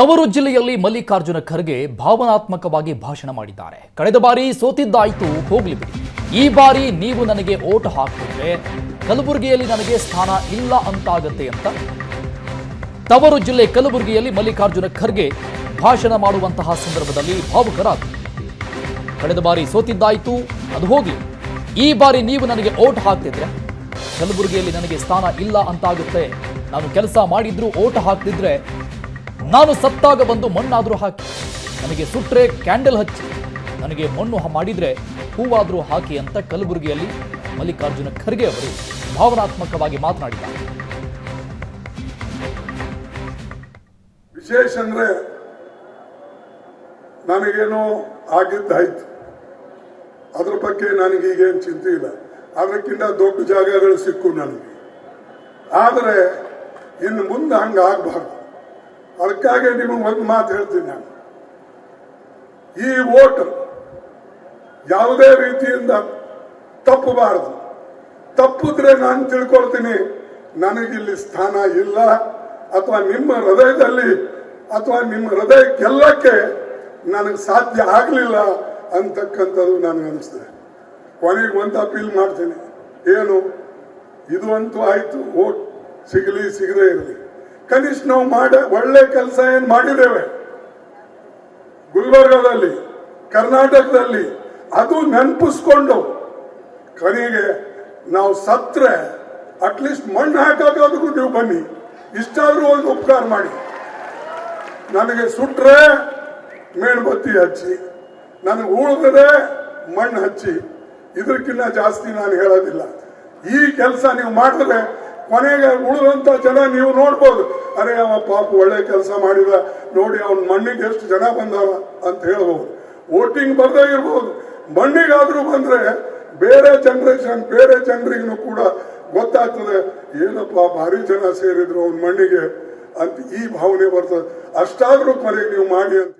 ತವರು ಜಿಲ್ಲೆಯಲ್ಲಿ ಮಲ್ಲಿಕಾರ್ಜುನ ಖರ್ಗೆ ಭಾವನಾತ್ಮಕವಾಗಿ ಭಾಷಣ ಮಾಡಿದ್ದಾರೆ. ಕಳೆದ ಬಾರಿ ಸೋತಿದ್ದಾಯ್ತು, ಹೋಗ್ಲಿ ಬಿಡಿ. ಈ ಬಾರಿ ನೀವು ನನಗೆ ಓಟ್ ಹಾಕಿದ್ರೆ ಕಲಬುರಗಿಯಲ್ಲಿ ನನಗೆ ಸ್ಥಾನ ಇಲ್ಲ ಅಂತಾಗತ್ತೆ ಅಂತ? ತವರು ಜಿಲ್ಲೆ ಕಲಬುರಗಿಯಲ್ಲಿ ಮಲ್ಲಿಕಾರ್ಜುನ ಖರ್ಗೆ ಭಾಷಣ ಮಾಡುವಂತಹ ಸಂದರ್ಭದಲ್ಲಿ ಭಾವುಕರಾದರು. ಕಳೆದ ಬಾರಿ ಸೋತಿದ್ದಾಯ್ತು, ಅದು ಹೋಗ್ಲಿ. ಈ ಬಾರಿ ನೀವು ನನಗೆ ಓಟ್ ಹಾಕ್ತಿದ್ರೆ ಕಲಬುರಗಿಯಲ್ಲಿ ನನಗೆ ಸ್ಥಾನ ಇಲ್ಲ ಅಂತಾಗುತ್ತೆ. ನಾನು ಕೆಲಸ ಮಾಡಿದ್ರು ಓಟ್ ಹಾಕ್ತಿದ್ರೆ ನಾನು ಸತ್ತಾಗ ಬಂದು ಮಣ್ಣಾದರೂ ಹಾಕಿ. ನನಗೆ ಸುಟ್ಟರೆ ಕ್ಯಾಂಡಲ್ ಹಚ್ಚಿ. ನನಗೆ ಮಣ್ಣು ಮಾಡಿದರೆ ಹೂವಾದರೂ ಹಾಕಿ ಅಂತ ಕಲಬುರಗಿಯಲ್ಲಿ ಮಲ್ಲಿಕಾರ್ಜುನ ಖರ್ಗೆ ಅವರು ಭಾವನಾತ್ಮಕವಾಗಿ ಮಾತನಾಡಿದ್ದಾರೆ. ವಿಶೇಷ ಅಂದ್ರೆ ನನಗೇನೋ ಆಗಿದ್ದಾಯ್ತು ಅದ್ರ ಬಗ್ಗೆ ನನಗೀಗೇನು ಚಿಂತೆ ಇಲ್ಲ. ಅದಕ್ಕಿಂತ ದೊಡ್ಡ ಜಾಗಗಳು ಸಿಕ್ಕು ನನಗೆ. ಆದರೆ ಇನ್ನು ಮುಂದೆ ಹಂಗೆ ಆಗಬಾರ್ದು. ಅದಕ್ಕಾಗಿ ನಿಮಗೆ ಒಂದು ಮಾತು ಹೇಳ್ತೀನಿ ನಾನು. ಈ ಓಟ್ ಯಾವುದೇ ರೀತಿಯಿಂದ ತಪ್ಪಬಾರದು. ತಪ್ಪಿದ್ರೆ ನಾನು ತಿಳ್ಕೊಳ್ತೀನಿ. ನನಗಿಲ್ಲಿ ಸ್ಥಾನ ಇಲ್ಲ. ಅಥವಾ ನಿಮ್ಮ ಹೃದಯದಲ್ಲಿ, ಅಥವಾ ನಿಮ್ಮ ಹೃದಯ ಗೆಲ್ಲಕ್ಕೆ ನನಗೆ ಸಾಧ್ಯ ಆಗಲಿಲ್ಲ ಅಂತಕ್ಕಂಥದ್ದು ನನಗೆ ಅನಿಸ್ತದೆ. ಕೊನೆಗೆ ಒಂದು ಅಪೀಲ್ ಮಾಡ್ತೀನಿ. ಏನು? ಇದು ಅಂತೂ ಆಯಿತು. ಓಟ್ ಸಿಗಲಿ, ಸಿಗದೇ ಇರಲಿ. ಕನಿಷ್ಠ ನಾವು ಮಾಡ, ಒಳ್ಳೆ ಕೆಲಸ ಏನು ಮಾಡಿದ್ದೇವೆ? ಗುಲ್ಬರ್ಗದಲ್ಲಿ, ಕರ್ನಾಟಕದಲ್ಲಿ ಅದು ನೆನಪಿಸ್ಕೊಂಡು ಕನಿಗೆ ನಾವು ಸತ್ರೆ ಅಟ್ಲೀಸ್ಟ್ ಮಣ್ಣು ಹಾಕೋದಕ್ಕೂ ನೀವು ಬನ್ನಿ. ಇಷ್ಟಾದ್ರೂ ಒಂದು ಉಪಕಾರ ಮಾಡಿ. ನನಗೆ ಸುಟ್ರೆ ಮೇಣಬತ್ತಿ ಹಚ್ಚಿ, ನನಗೆ ಉಳಿದ್ರೆ ಮಣ್ಣು ಹಚ್ಚಿ. ಇದಕ್ಕಿಂತ ಜಾಸ್ತಿ ನಾನು ಹೇಳೋದಿಲ್ಲ. ಈ ಕೆಲಸ ನೀವು ಮಾಡಿದ್ರೆ ಕೊನೆಗೆ ಉಳಿದಂತ ಜನ ನೀವು ನೋಡ್ಬೋದು. ಅರೆ ಅವ ಪಾಪ ಒಳ್ಳೆ ಕೆಲಸ ಮಾಡಿದ. ನೋಡಿ ಅವನ ಮಣ್ಣಿಗೆ ಎಷ್ಟು ಜನ ಬಂದಾವ ಅಂತ ಹೇಳ್ಬೋದು. ವೋಟಿಂಗ್ ಬರ್ದೇ ಇರ್ಬೋದು. ಮಣ್ಣಿಗಾದ್ರೂ ಬಂದ್ರೆ ಬೇರೆ ಜನರೇಷನ್ ಬೇರೆ ಜನರಿಗೂ ಕೂಡ ಗೊತ್ತಾಗ್ತದೆ. ಏನಪ್ಪ ಭಾರಿ ಜನ ಸೇರಿದ್ರು ಅವನ ಮಣ್ಣಿಗೆ ಅಂತ ಈ ಭಾವನೆ ಬರ್ತದೆ. ಅಷ್ಟಾದ್ರೂ ಕೊನೆಗೆ ನೀವು ಮಾಡಿ ಅಂತ